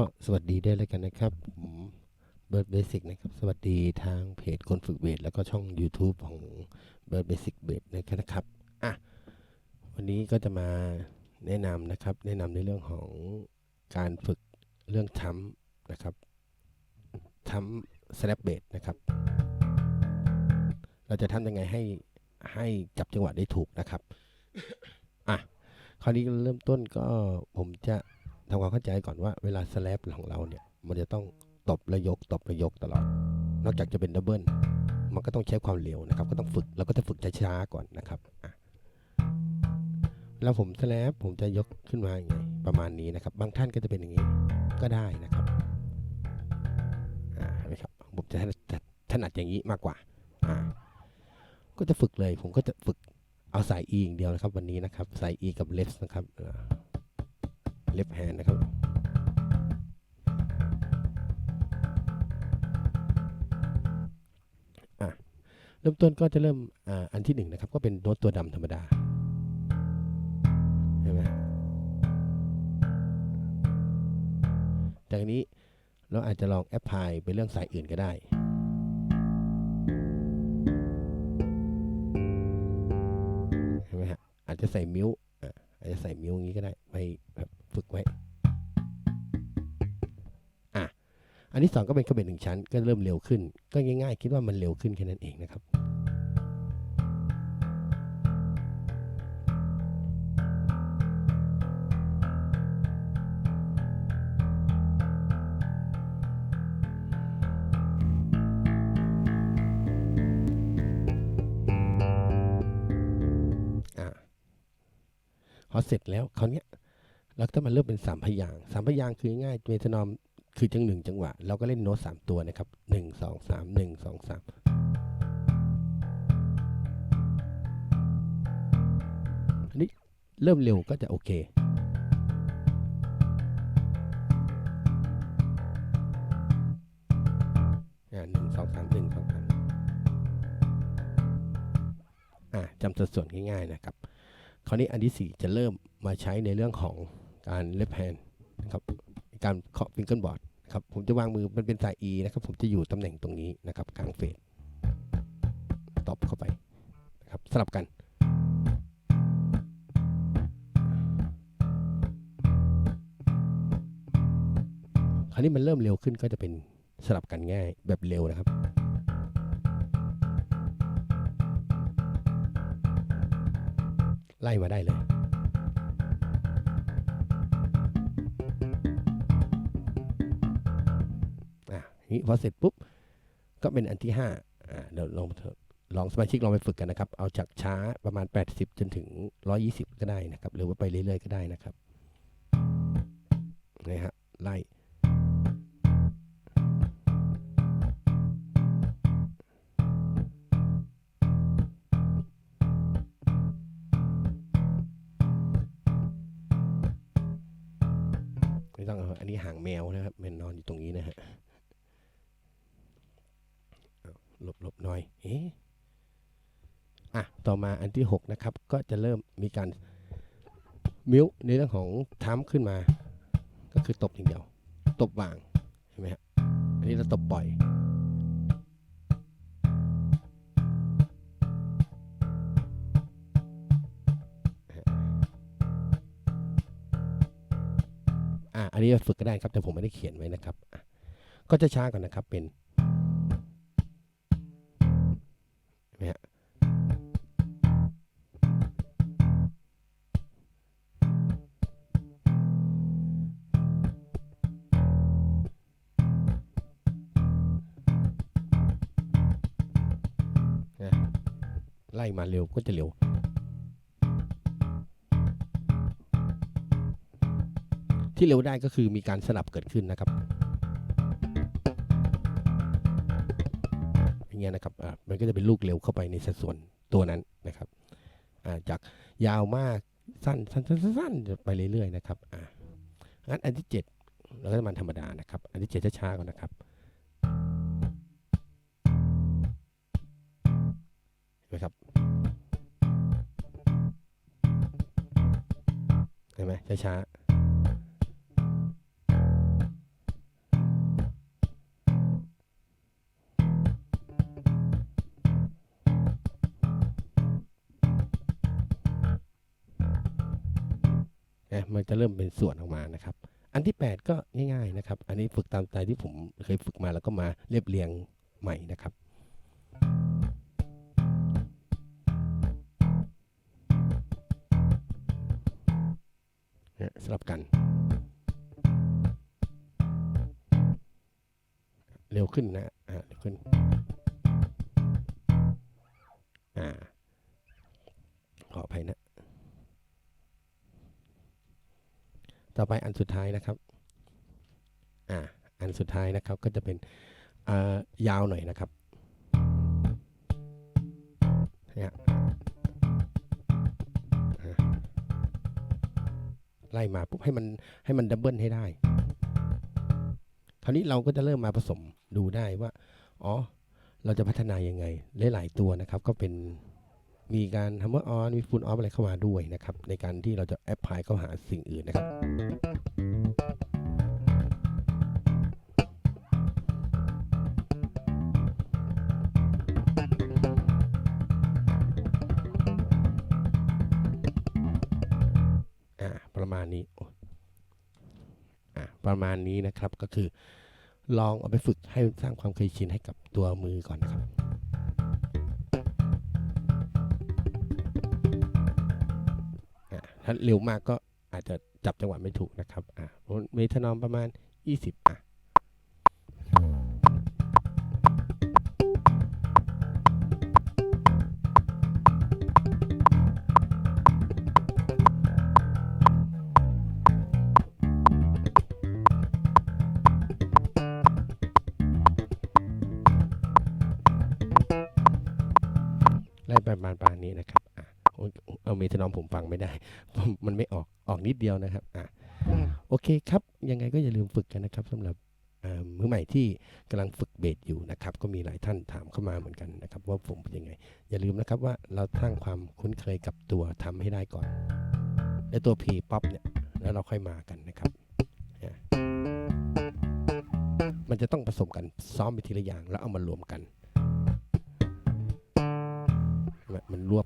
ก็สวัสดีได้วยแล้วกันนะครับ ผมเบิร์ดเบสิกนะครับ สวัสดีทางเพจคนฝึกเวทแล้วก็ช่อง YouTube ของเบิร์ดเบสิกเวทนะครับอะวันนี้ก็จะมาแนะนำนะครับ แนะนำในเรื่องของการฝึกเรื่องทั้มนะครับทั้มสแลปเบทนะครับ เราจะทำยังไงให้ให้จับจังหวะได้ถูกนะครับอะคราวนี้เริ่มต้นก็ผมจะ ทำความเข้าใจก่อนว่าเวลาสแลปของเราเนี่ย มันจะต้องตบและยกตบและยกตลอด นอกจากจะเป็นดับเบิลมันก็ต้องใช้ความเร็วนะครับ ก็ต้องฝึกเราก็จะฝึกช้าๆก่อนนะครับแล้วผมสแลปผมจะยกขึ้นมาอย่างไงประมาณนี้นะครับ บางท่านก็จะเป็นอย่างนี้ก็ได้นะครับอ่าเห็นไหมครับผมจะถนัดอย่างนี้มากกว่าอ่า ก็จะฝึกเลย ผมก็จะฝึกเอาสาย E อย่างเดียวนะครับ วันนี้นะครับสาย E กับ left นะครับ left hand นะครับอะเริ่มต้นก็จะเริ่มอ่าอันที่หนึ่งนะครับก็เป็นโน้ตตัวดำธรรมดาเห็นไหมจากนี้เราอาจจะลองแอปพลายไปเรื่องสายอื่นก็ได้เห็นไหมฮะอาจจะใส่มิวอะอาจจะใส่มิวอย่างนี้ก็ได้ไป ฝึกไว้อะอันที่สองก็เป็นกระเบ็ดหนึ่งชั้นก็เริ่มเร็วขึ้น ก็ง่าย ๆ คิดว่ามันเร็วขึ้นแค่นั้นเองนะครับอ่าพอเสร็จแล้วคราวเนี้ย เราก็มาเริ่มเป็นสามพยางสามพยางคือง่ายเมทานอมคือจังหนึ่งจังหวะ เราก็เล่นโน้ตสามตัวนะครับหนึ่งสองสามหนึ่งสองสามอันนี้เริ่มเร็วก็จะโอเคหนึ่งสองสามหนึ่งสองสามอ่าจำสัดส่วนง่ายๆนะครับ คราวนี้อันที่ 4 จะเริ่มมาใช้ในเรื่องของ การเล็บแฮนนะครับการเคาะฟิงเกิลบอร์ดครับผมจะวางมือมันเป็นสาย E นะครับ ผมจะอยู่ตำแหน่งตรงนี้นะครับกลางเฟสตบเข้าไปนะครับสลับกัน คราวนี้มันเริ่มเร็วขึ้นก็จะเป็นสลับกันง่ายแบบเร็วนะครับไล่มาได้เลย นี้พอเสร็จปุ๊บก็เป็นอันที่5อ่าเดี๋ยวลองลองสมาชิกลองไปฝึกกันนะครับ เอาจากช้าประมาณ 80 จนถึง 120 ก็ได้นะครับ หรือว่าไปเรื่อยๆ ก็ได้นะครับนี่ฮะไล่ไม่ต้องอาอันนี้หางแมวนะครับมันนอนอยู่ตรงนี้นะฮะ หลบหลบหน่อยเอ๊ะอะต่อมาอันที่ 6 นะครับ ก็จะเริ่มมีการมิวในเรื่องของท้ำขึ้นมา ก็คือตบอย่างเดียว ตบวางเห็นไหมฮะอันนี้เราตบปล่อยอะอันนี้ฝึกก็ได้ครับแต่ผมไม่ได้เขียนไว้นะครับ ก็จะช้าก่อนนะครับเป็น ไล่มาเร็วก็จะเร็ว ที่เร็วได้ก็คือมีการสลับเกิดขึ้นนะครับอย่างเงี้ยนะครับมันก็จะเป็นลูกเร็วเข้าไปในสัดส่วนตัวนั้นนะครับจากยาวมากสั้นสั้นสั้นสั้นไปเรื่อยๆนะครับอ่างั้นอันที่เจ็ดเราก็จะมาธรรมดานะครับ อันที่เจ็ดช้าๆก่อนนะครับ นะครับเห็นไหมช้าๆมันจะเริ่มเป็นส่วนออกมานะครับ อันที่ 8 ก็ง่ายๆนะครับ อันนี้ฝึกตามใจที่ผมเคยฝึกมาแล้วก็มาเรียบเรียงใหม่นะครับ สลับกัน เร็วขึ้นนะอ่าเร็วขึ้นอ่าขออภัยนะ ต่อไปอันสุดท้ายนะครับอ่าอันสุดท้ายนะครับก็จะเป็นอ่ายาวหน่อยนะครับ ไล่มาปุ๊บให้มันให้มันดับเบิลให้ได้ คราวนี้เราก็จะเริ่มมาผสมดูได้ว่า อ๋อ เราจะพัฒนายังไง หลายๆตัวนะครับ ก็เป็นมีการทำว่าออนมีฟูลออฟอะไรเข้ามาด้วยนะครับ ในการที่เราจะแอพพลายเข้าหาสิ่งอื่นนะครับ ประมาณนี้ประมาณนี้นะครับก็คือ ลองเอาไปฝึกให้สร้างความเคยชินให้กับตัวมือก่อนนะครับถ้าเร็วมากก็อาจจะจับจังหวะไม่ถูกนะครับอ่าเมทานอมประมาณ 20อะ ไล่ประมาณประมาณนี้นะครับอะโอ้ยเอาเมทานอมผมฟังไม่ได้ผมมันไม่ออกออกนิดเดียวนะครับอะโอเคครับ ยังไงก็อย่าลืมฝึกกันนะครับสำหรับเอ่อมือใหม่ที่กำลังฝึกเบสอยู่นะครับ ก็มีหลายท่านถามเข้ามาเหมือนกันนะครับ ว่าผมเป็นยังไง อย่าลืมนะครับว่าเราสร้างความคุ้นเคยกับตัวทำให้ได้ก่อนในตัว P pop เนี่ยแล้วเราค่อยมากันนะครับเนี่ยมันจะต้องผสมกันซ้อมไปทีละอย่างแล้วเอามารวมกันมัน มันรวบ